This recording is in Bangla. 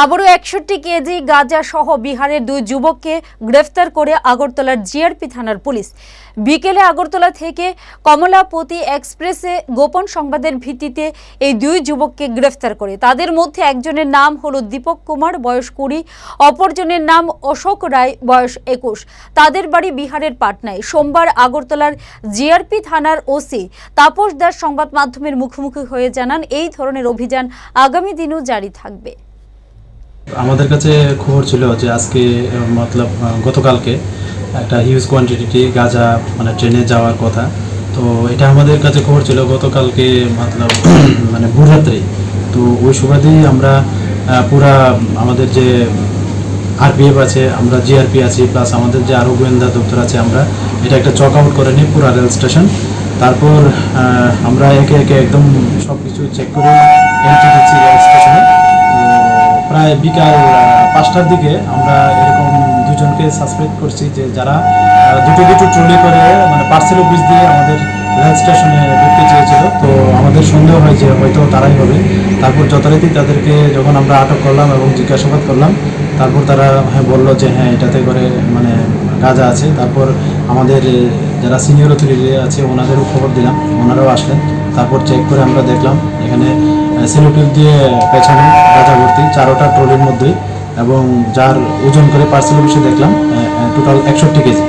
আবারও একষট্টি কেজি গাঁজা সহ বিহারের দুই যুবককে গ্রেফতার করে আগরতলার জিআরপি থানার পুলিশ। বিকেলে আগরতলা থেকে কমলাপতি এক্সপ্রেসে গোপন সংবাদের ভিত্তিতে এই দুই যুবককে গ্রেফতার করে। তাদের মধ্যে একজনের নাম হলো দীপক কুমার, বয়স কুড়ি, অপরজনের নাম অশোক রায়, বয়স একুশ। তাদের বাড়ি বিহারের পাটনায়। সোমবার আগরতলার জিআরপি থানার ওসি তাপস দাস সংবাদ মাধ্যমের মুখোমুখি হয়ে জানান, এই ধরনের অভিযান আগামী দিনেও জারি থাকবে। আমাদের কাছে খবর ছিল যে আজকে মতলব গতকালকে একটা হিউজ কোয়ান্টিটি গাঁজা মানে ট্রেনে যাওয়ার কথা। তো এটা আমাদের কাছে খবর ছিল গতকালকে, মতলব মানে ভোররাত্রি তো ওই সুবাদেই আমরা পুরা আমাদের যে আরপিএফ আছে, আমরা জিআরপি আছি প্লাস আমাদের যে আরও গোয়েন্দা দপ্তর আছে, আমরা এটা একটা চক আউট করে নিই পুরা রেল স্টেশন। তারপর আমরা একে একে একদম সব কিছু চেক করে দিচ্ছি রেল স্টেশনে। প্রায় বিকাল পাঁচটার দিকে আমরা এরকম দুজনকে সাসপেক্ট করছি যে যারা দুটো দুটো ট্রলি করে মানে পার্সেল অফিস দিয়ে আমাদের রেল স্টেশনে ঢুকতে চেয়েছিল। তো আমাদের সন্দেহ হয় যে হয়তো তারাই হবে। তারপর যথারীতি তাদেরকে যখন আমরা আটক করলাম এবং জিজ্ঞাসাবাদ করলাম, তারপর তারা হ্যাঁ বলল যে হ্যাঁ এটাতে করে মানে গাঁজা আছে। তারপর আমাদের যারা সিনিয়র অথরিটি আছে, ওনাদেরও খবর দিলাম, ওনারাও আসলেন। তারপর চেক করে আমরা দেখলাম, এখানে সিলোটিপ দিয়ে পেছানো গাঁজা ভর্তি চারোটা ট্রলির মধ্যেই, এবং যার ওজন করে পার্সেল অফিসে দেখলাম টোটাল একষট্টি কেজি।